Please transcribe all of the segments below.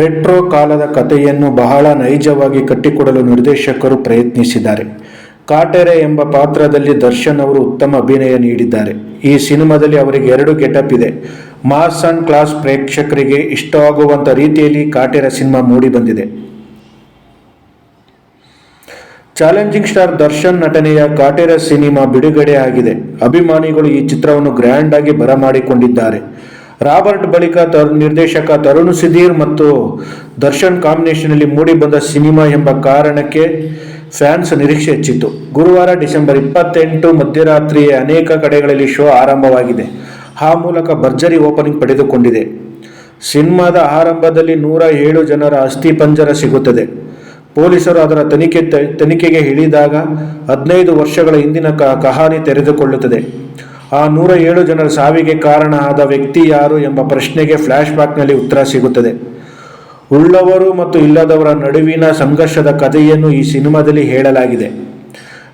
Retro ಕಾಲದ ಕಥೆಯನ್ನು ಬಹಳ ನೈಜವಾಗಿ ಕಟ್ಟಿಕೊಡಲು ನಿರ್ದೇಶಕರು ಪ್ರಯತ್ನಿಸಿದ್ದಾರೆ. ಕಾಟೆರೆ ಎಂಬ ಪಾತ್ರದಲ್ಲಿ ದರ್ಶನ್ ಅವರು ಉತ್ತಮ ಅಭಿನಯ ನೀಡಿದ್ದಾರೆ. ಈ ಸಿನಿಮಾದಲ್ಲಿ ಅವರಿಗೆ ಎರಡು ಗೆಟಪ್ ಇದೆ. ಮಾಸ್ ಅಂಡ್ ಕ್ಲಾಸ್ ಪ್ರೇಕ್ಷಕರಿಗೆ ಇಷ್ಟವಾಗುವಂಥ ರೀತಿಯಲ್ಲಿ ಕಾಟೆರೆ ಸಿನಿಮಾ ಮೂಡಿ ಬಂದಿದೆ. ಚಾಲೆಂಜಿಂಗ್ ಸ್ಟಾರ್ ದರ್ಶನ್ ನಟನೆಯ ಕಾಟೆರ ಸಿನಿಮಾ ಬಿಡುಗಡೆ ಆಗಿದೆ. ಅಭಿಮಾನಿಗಳು ಈ ಚಿತ್ರವನ್ನು ಗ್ರ್ಯಾಂಡ್ ಆಗಿ ಬರಮಾಡಿಕೊಂಡಿದ್ದಾರೆ. ರಾಬರ್ಟ್ ಬಳಿಕ ನಿರ್ದೇಶಕ ತರುಣ್ ಸುಧೀರ್ ಮತ್ತು ದರ್ಶನ್ ಕಾಂಬಿನೇಷನ್ನಲ್ಲಿ ಮೂಡಿಬಂದ ಸಿನಿಮಾ ಎಂಬ ಕಾರಣಕ್ಕೆ ಫ್ಯಾನ್ಸ್ ನಿರೀಕ್ಷೆ ಹೆಚ್ಚಿತ್ತು. ಗುರುವಾರ ಡಿಸೆಂಬರ್ ಇಪ್ಪತ್ತೆಂಟು ಮಧ್ಯರಾತ್ರಿಯೇ ಅನೇಕ ಕಡೆಗಳಲ್ಲಿ ಶೋ ಆರಂಭವಾಗಿದೆ. ಆ ಮೂಲಕ ಭರ್ಜರಿ ಓಪನಿಂಗ್ ಪಡೆದುಕೊಂಡಿದೆ. ಸಿನಿಮಾದ ಆರಂಭದಲ್ಲಿ ನೂರ ಏಳು ಜನರ ಅಸ್ಥಿಪಂಜರ ಸಿಗುತ್ತದೆ. ಪೊಲೀಸರು ಅದರ ತನಿಖೆ ತನಿಖೆಗೆ ಇಳಿದಾಗ ಹದಿನೈದು ವರ್ಷಗಳ ಹಿಂದಿನ ಕಹಾನಿ ತೆರೆದುಕೊಳ್ಳುತ್ತದೆ. ಆ ನೂರ ಏಳು ಜನರ ಸಾವಿಗೆ ಕಾರಣ ಆದ ವ್ಯಕ್ತಿ ಯಾರು ಎಂಬ ಪ್ರಶ್ನೆಗೆ ಫ್ಲ್ಯಾಶ್ ಬ್ಯಾಕ್ನಲ್ಲಿ ಉತ್ತರ ಸಿಗುತ್ತದೆ. ಉಳ್ಳವರು ಮತ್ತು ಇಲ್ಲದವರ ನಡುವಿನ ಸಂಘರ್ಷದ ಕಥೆಯನ್ನು ಈ ಸಿನಿಮಾದಲ್ಲಿ ಹೇಳಲಾಗಿದೆ.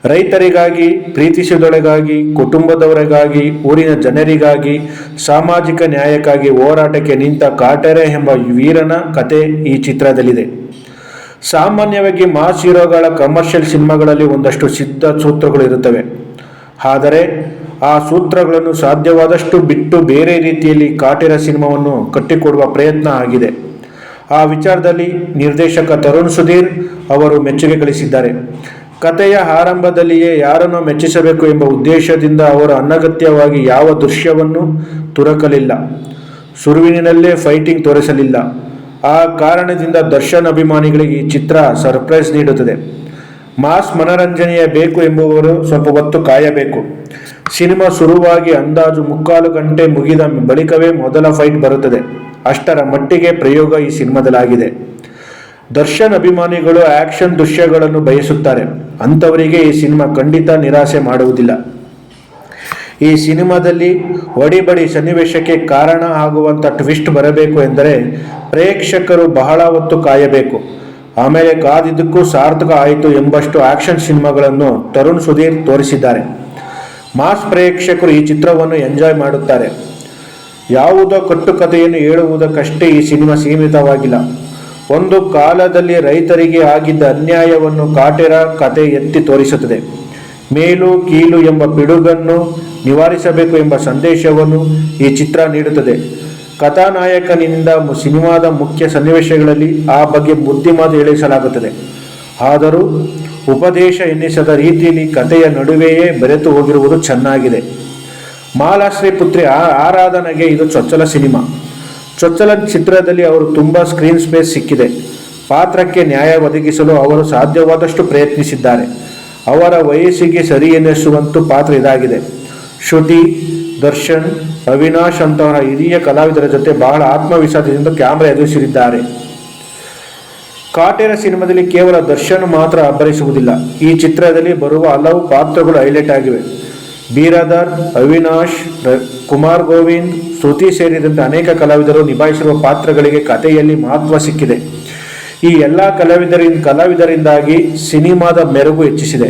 ರೈತರಿಗಾಗಿ ಪ್ರೀತಿಸಿದೊಳಗಾಗಿ ಕುಟುಂಬದವರಿಗಾಗಿ, ಊರಿನ ಜನರಿಗಾಗಿ, ಸಾಮಾಜಿಕ ನ್ಯಾಯಕ್ಕಾಗಿ ಹೋರಾಟಕ್ಕೆ ನಿಂತ ಕಾಟೆರೆ ಎಂಬ ವೀರನ ಕತೆ ಈ ಚಿತ್ರದಲ್ಲಿದೆ. ಸಾಮಾನ್ಯವಾಗಿ ಮಾಸ್ ಹೀರೋಗಳ ಕಮರ್ಷಿಯಲ್ ಸಿನಿಮಾಗಳಲ್ಲಿ ಒಂದಷ್ಟು ಸಿದ್ಧ ಸೂತ್ರಗಳು ಇರುತ್ತವೆ. ಆದರೆ ಆ ಸೂತ್ರಗಳನ್ನು ಸಾಧ್ಯವಾದಷ್ಟು ಬಿಟ್ಟು ಬೇರೆ ರೀತಿಯಲ್ಲಿ ಕಾಟಿರ ಸಿನಿಮಾವನ್ನು ಕಟ್ಟಿಕೊಡುವ ಪ್ರಯತ್ನ ಆಗಿದೆ. ಆ ವಿಚಾರದಲ್ಲಿ ನಿರ್ದೇಶಕ ತರುಣ್ ಸುಧೀರ್ ಅವರು ಮೆಚ್ಚುಗೆ ಗಳಿಸಿದ್ದಾರೆ ಕಥೆಯ ಆರಂಭದಲ್ಲಿಯೇ ಯಾರನ್ನು ಮೆಚ್ಚಿಸಬೇಕು ಎಂಬ ಉದ್ದೇಶದಿಂದ ಅವರು ಅನಗತ್ಯವಾಗಿ ಯಾವ ದೃಶ್ಯವನ್ನು ತುರಕಲಿಲ್ಲ. ಸುರುವಿನಲ್ಲೇ ಫೈಟಿಂಗ್ ತೋರಿಸಲಿಲ್ಲ. ಆ ಕಾರಣದಿಂದ ದರ್ಶನ್ ಅಭಿಮಾನಿಗಳಿಗೆ ಈ ಚಿತ್ರ ಸರ್ಪ್ರೈಸ್ ನೀಡುತ್ತದೆ. ಮಾಸ್ ಮನರಂಜನೆಯ ಬೇಕು ಎಂಬುವರು ಸ್ವಲ್ಪ ಹೊತ್ತು ಕಾಯಬೇಕು. ಸಿನಿಮಾ ಶುರುವಾಗಿ ಅಂದಾಜು ಮುಕ್ಕಾಲು ಗಂಟೆ ಮುಗಿದ ಬಳಿಕವೇ ಮೊದಲ ಫೈಟ್ ಬರುತ್ತದೆ. ಅಷ್ಟರ ಮಟ್ಟಿಗೆ ಪ್ರಯೋಗ ಈ ಸಿನಿಮಾದಲ್ಲಾಗಿದೆ. ದರ್ಶನ್ ಅಭಿಮಾನಿಗಳು ಆಕ್ಷನ್ ದೃಶ್ಯಗಳನ್ನು ಬಯಸುತ್ತಾರೆ. ಅಂಥವರಿಗೆ ಈ ಸಿನಿಮಾ ಖಂಡಿತ ನಿರಾಸೆ ಮಾಡುವುದಿಲ್ಲ. ಈ ಸಿನಿಮಾದಲ್ಲಿ ಒಡಿಬಡಿ ಸನ್ನಿವೇಶಕ್ಕೆ ಕಾರಣ ಆಗುವಂಥ ಟ್ವಿಸ್ಟ್ ಬರಬೇಕು ಎಂದರೆ ಪ್ರೇಕ್ಷಕರು ಬಹಳ ಹೊತ್ತು ಕಾಯಬೇಕು. ಆಮೇಲೆ ಕಾದಿದ್ದಕ್ಕೂ ಸಾರ್ಥಕ ಆಯಿತು ಎಂಬಷ್ಟು ಆಕ್ಷನ್ ಸಿನಿಮಾಗಳನ್ನು ತರುಣ್ ಸುಧೀರ್ ತೋರಿಸಿದ್ದಾರೆ. ಮಾಸ್ ಪ್ರೇಕ್ಷಕರು ಈ ಚಿತ್ರವನ್ನು ಎಂಜಾಯ್ ಮಾಡುತ್ತಾರೆ. ಯಾವುದೋ ಕಟ್ಟುಕತೆಯನ್ನು ಹೇಳುವುದಕ್ಕಷ್ಟೇ ಈ ಸಿನಿಮಾ ಸೀಮಿತವಾಗಿಲ್ಲ. ಒಂದು ಕಾಲದಲ್ಲಿ ರೈತರಿಗೆ ಆಗಿದ್ದ ಅನ್ಯಾಯವನ್ನು ಕಾಟೆರ ಕತೆ ಎತ್ತಿ ತೋರಿಸುತ್ತದೆ. ಮೇಲು, ಕೀಲು ಎಂಬ ಪಿಡುಗನ್ನು ನಿವಾರಿಸಬೇಕು ಎಂಬ ಸಂದೇಶವನ್ನು ಈ ಚಿತ್ರ ನೀಡುತ್ತದೆ. ಕಥಾನಾಯಕನಿಂದ ಸಿನಿಮಾದ ಮುಖ್ಯ ಸನ್ನಿವೇಶಗಳಲ್ಲಿ ಆ ಬಗ್ಗೆ ಬುದ್ಧಿಮಾತು ಹೇಳಿಸಲಾಗುತ್ತದೆ. ಆದರೂ ಉಪದೇಶ ಎನ್ನಿಸದ ರೀತಿಯಲ್ಲಿ ಕಥೆಯ ನಡುವೆಯೇ ಬೆರೆತು ಹೋಗಿರುವುದು ಚೆನ್ನಾಗಿದೆ. ಮಾಲಾಶ್ರೀ ಪುತ್ರಿ ಆರಾಧನೆಗೆ ಇದು ಚೊಚ್ಚಲ ಸಿನಿಮಾ. ಚೊಚ್ಚಲ ಚಿತ್ರದಲ್ಲಿ ಅವರು ತುಂಬ ಸ್ಕ್ರೀನ್ ಸ್ಪೇಸ್ ಸಿಕ್ಕಿದೆ. ಪಾತ್ರಕ್ಕೆ ನ್ಯಾಯ ಒದಗಿಸಲು ಅವರು ಸಾಧ್ಯವಾದಷ್ಟು ಪ್ರಯತ್ನಿಸಿದ್ದಾರೆ. ಅವರ ವಯಸ್ಸಿಗೆ ಸರಿ ಎನ್ನಿಸುವಂತೂ ಪಾತ್ರ ಇದಾಗಿದೆ. ಶ್ರುತಿ ದರ್ಶನ್, ಅವಿನಾಶ್ ಅಂತವರ ಹಿರಿಯ ಕಲಾವಿದರ ಜೊತೆ ಬಹಳ ಆತ್ಮವಿಶ್ವಾಸದಿಂದ ಕ್ಯಾಮ್ರಾ ಎದುರಿಸಿದ್ದಾರೆ. ಕಾಟೇರ ಸಿನಿಮಾದಲ್ಲಿ ಕೇವಲ ದರ್ಶನ್ ಮಾತ್ರ ಅಬ್ಬರಿಸುವುದಿಲ್ಲ. ಈ ಚಿತ್ರದಲ್ಲಿ ಬರುವ ಹಲವು ಪಾತ್ರಗಳು ಹೈಲೈಟ್ ಆಗಿವೆ. ಬೀರಾದರ್, ಅವಿನಾಶ್ ಕುಮಾರ್ ಗೋವಿಂದ್, ಶ್ರುತಿ ಸೇರಿದಂತೆ ಅನೇಕ ಕಲಾವಿದರು ನಿಭಾಯಿಸಿರುವ ಪಾತ್ರಗಳಿಗೆ ಕಥೆಯಲ್ಲಿ ಮಹತ್ವ ಸಿಕ್ಕಿದೆ. ಈ ಎಲ್ಲ ಕಲಾವಿದರಿಂದ ಕಲಾವಿದರಿಂದಾಗಿ ಸಿನಿಮಾದ ಮೆರುಗು ಹೆಚ್ಚಿಸಿದೆ.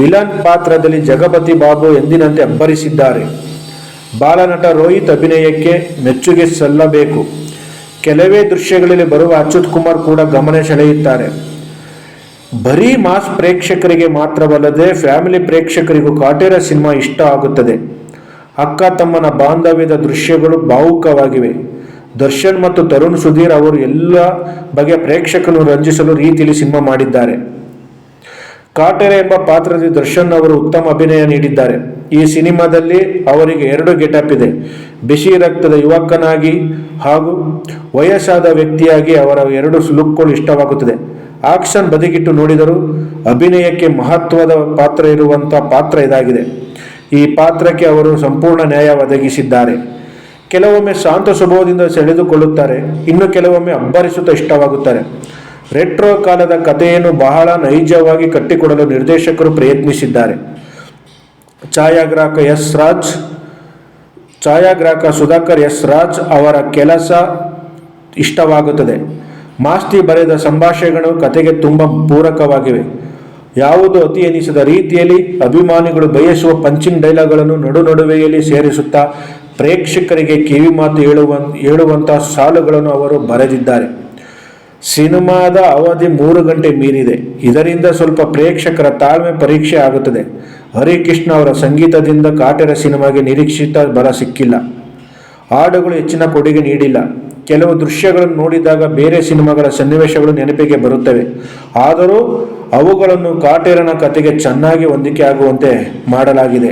ವಿಲನ್ ಪಾತ್ರದಲ್ಲಿ ಜಗಪತಿ ಬಾಬು ಎಂದಿನಂತೆ ಅಬ್ಬರಿಸಿದ್ದಾರೆ. ಬಾಲನಟ ರೋಹಿತ್ ಅಭಿನಯಕ್ಕೆ ಮೆಚ್ಚುಗೆ ಸಲ್ಲಬೇಕು. ಕೆಲವೇ ದೃಶ್ಯಗಳಲ್ಲಿ ಬರುವ ಅಚ್ಯುತ್ ಕುಮಾರ್ ಕೂಡ ಗಮನ ಸೆಳೆಯುತ್ತಾರೆ. ಬರೀ ಮಾಸ್ ಪ್ರೇಕ್ಷಕರಿಗೆ ಮಾತ್ರವಲ್ಲದೆ ಫ್ಯಾಮಿಲಿ ಪ್ರೇಕ್ಷಕರಿಗೂ ಕಾಟೇರ ಸಿನಿಮಾ ಇಷ್ಟ ಆಗುತ್ತದೆ. ಅಕ್ಕ ತಮ್ಮನ ಬಾಂಧವ್ಯದ ದೃಶ್ಯಗಳು ಭಾವುಕವಾಗಿವೆ ದರ್ಶನ್ ಮತ್ತು ತರುಣ್ ಸುಧೀರ್ ಅವರು ಎಲ್ಲ ಬಗೆಯ ಪ್ರೇಕ್ಷಕರನ್ನು ರಂಜಿಸಲು ರೀತಿಯಲ್ಲಿ ಸಿನಿಮಾ ಮಾಡಿದ್ದಾರೆ. ಕಾಟೆರೆ ಎಂಬ ಪಾತ್ರದಲ್ಲಿ ದರ್ಶನ್ ಅವರು ಉತ್ತಮ ಅಭಿನಯ ನೀಡಿದ್ದಾರೆ. ಈ ಸಿನಿಮಾದಲ್ಲಿ ಅವರಿಗೆ ಎರಡು ಗೆಟಪ್ ಇದೆ. ಬಿಸಿ ರಕ್ತದ ಯುವಕನಾಗಿ ಹಾಗೂ ವಯಸ್ಸಾದ ವ್ಯಕ್ತಿಯಾಗಿ ಅವರ ಎರಡು ಲುಕ್ಗಳು ಇಷ್ಟವಾಗುತ್ತದೆ. ಆಕ್ಷನ್ ಬದಿಗಿಟ್ಟು ನೋಡಿದರೂ ಅಭಿನಯಕ್ಕೆ ಮಹತ್ವದ ಪಾತ್ರ ಇರುವಂಥ ಪಾತ್ರ ಇದಾಗಿದೆ. ಈ ಪಾತ್ರಕ್ಕೆ ಅವರು ಸಂಪೂರ್ಣ ನ್ಯಾಯ ಒದಗಿಸಿದ್ದಾರೆ. ಕೆಲವೊಮ್ಮೆ ಶಾಂತ ಸ್ವಭಾವದಿಂದ ಸೆಳೆದುಕೊಳ್ಳುತ್ತಾರೆ. ಇನ್ನು ಕೆಲವೊಮ್ಮೆ ಅಬ್ಬರಿಸುತ್ತಾ ಇಷ್ಟವಾಗುತ್ತಾರೆ. ರೆಟ್ರೋ ಕಾಲದ ಕಥೆಯನ್ನು ಬಹಳ ನೈಜವಾಗಿ ಕಟ್ಟಿಕೊಡಲು ನಿರ್ದೇಶಕರು ಪ್ರಯತ್ನಿಸಿದ್ದಾರೆ. ಛಾಯಾಗ್ರಾಹಕ ಎಸ್ ರಾಜ್, ಛಾಯಾಗ್ರಾಹಕ ಸುಧಾಕರ್ ಎಸ್ ರಾಜ್ ಅವರ ಕೆಲಸ ಇಷ್ಟವಾಗುತ್ತದೆ. ಮಾಸ್ತಿ ಬರೆದ ಸಂಭಾಷಣೆಗಳು ಕತೆಗೆ ತುಂಬ ಪೂರಕವಾಗಿವೆ. ಯಾವುದು ಅತಿ ಎನಿಸಿದ ರೀತಿಯಲ್ಲಿ ಅಭಿಮಾನಿಗಳು ಬಯಸುವ ಪಂಚಿಂಗ್ ಡೈಲಾಗ್ಗಳನ್ನು ನಡು ನಡುವೆಯಲ್ಲಿ ಸೇರಿಸುತ್ತಾ ಪ್ರೇಕ್ಷಕರಿಗೆ ಕಿವಿಮಾತು ಹೇಳುವ ಹೇಳುವಂಥ ಸಾಲುಗಳನ್ನು ಅವರು ಬರೆದಿದ್ದಾರೆ. ಸಿನಿಮಾದ ಅವಧಿ ಮೂರು ಗಂಟೆ ಮೀರಿದೆ. ಇದರಿಂದ ಸ್ವಲ್ಪ ಪ್ರೇಕ್ಷಕರ ತಾಳ್ಮೆ ಪರೀಕ್ಷೆ ಆಗುತ್ತದೆ. ಹರಿಕೃಷ್ಣ ಅವರ ಸಂಗೀತದಿಂದ ಕಾಟೇರ ಸಿನಿಮಾಗೆ ನಿರೀಕ್ಷಿತ ಬರ ಸಿಕ್ಕಿಲ್ಲ. ಹಾಡುಗಳು ಹೆಚ್ಚಿನ ಕೊಡುಗೆ ನೀಡಿಲ್ಲ. ಕೆಲವು ದೃಶ್ಯಗಳನ್ನು ನೋಡಿದಾಗ ಬೇರೆ ಸಿನಿಮಾಗಳ ಸನ್ನಿವೇಶಗಳು ನೆನಪಿಗೆ ಬರುತ್ತವೆ. ಆದರೂ ಅವುಗಳನ್ನು ಕಾಟೇರನ ಕತೆಗೆ ಚೆನ್ನಾಗಿ ಹೊಂದಿಕೆ ಆಗುವಂತೆ ಮಾಡಲಾಗಿದೆ.